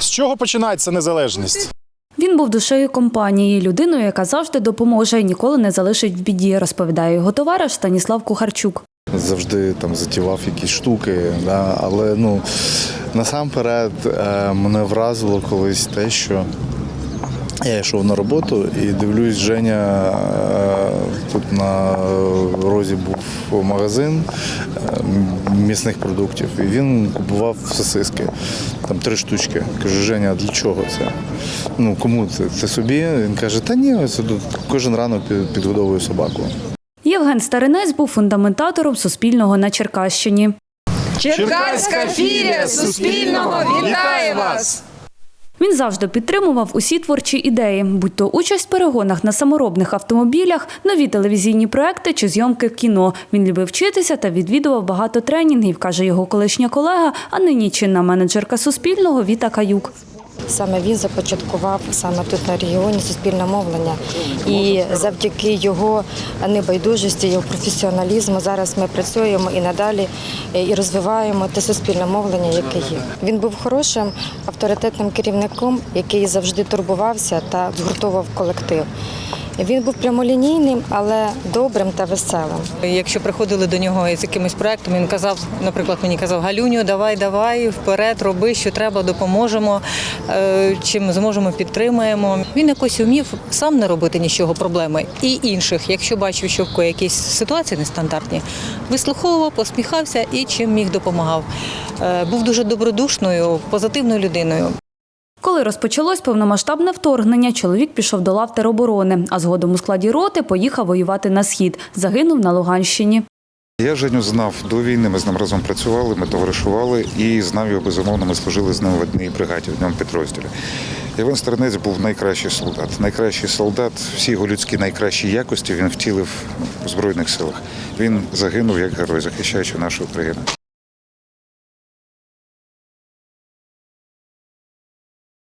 З чого починається незалежність? Він був душею компанії, людиною, яка завжди допоможе і ніколи не залишить в біді, розповідає його товариш Станіслав Кухарчук. завжди там затівав якісь штуки. Да? Але ну насамперед е, мене вразило колись те, що я йшов на роботу і дивлюсь, Женя е, тут на розі був магазин е, м'ясних продуктів, і він купував сосиски, там три штучки. Кажу, Женя, а для чого це? Ну кому це? Це собі? Він каже, та ні, це тут кожен ранок підгодовую собаку. Євген Старинець був фундаментатором Суспільного на Черкащині. Черкаська філія Суспільного вітає вас! Він завжди підтримував усі творчі ідеї, будь то участь в перегонах на саморобних автомобілях, нові телевізійні проекти чи зйомки в кіно. Він любив вчитися та відвідував багато тренінгів, каже його колишня колега, а нині чинна менеджерка Суспільного Віта Каюк. Саме він започаткував саме тут на регіоні суспільне мовлення. І завдяки його небайдужості, його професіоналізму зараз ми працюємо і надалі е, і розвиваємо те суспільне мовлення, яке є. Він був хорошим авторитетним керівником, який завжди турбувався та згуртовував колектив. Він був прямолінійним, але добрим та веселим. Якщо приходили до нього із якимось проектом, він казав, наприклад, мені казав Галюню, давай, давай, вперед, роби, що треба, допоможемо, е, чим зможемо, підтримаємо. Він якось вмів сам не робити нічого проблеми і інших, якщо бачив, що в якісь ситуації нестандартні, вислуховував, посміхався і чим міг допомагав. Е, Був дуже добродушною, позитивною людиною. Коли розпочалось повномасштабне вторгнення, чоловік пішов до лав тероборони, а згодом у складі роти поїхав воювати на схід. Загинув на Луганщині. Я Женю знав до війни, ми з ним разом працювали, ми товаришували і знав його безумовно. Ми служили з ним в одній бригаді, в одному підрозділі. Іван Стернець був найкращий солдат. Найкращий солдат, всі його людські найкращі якості він втілив в Збройних силах. Він загинув як герой, захищаючи нашу Україну.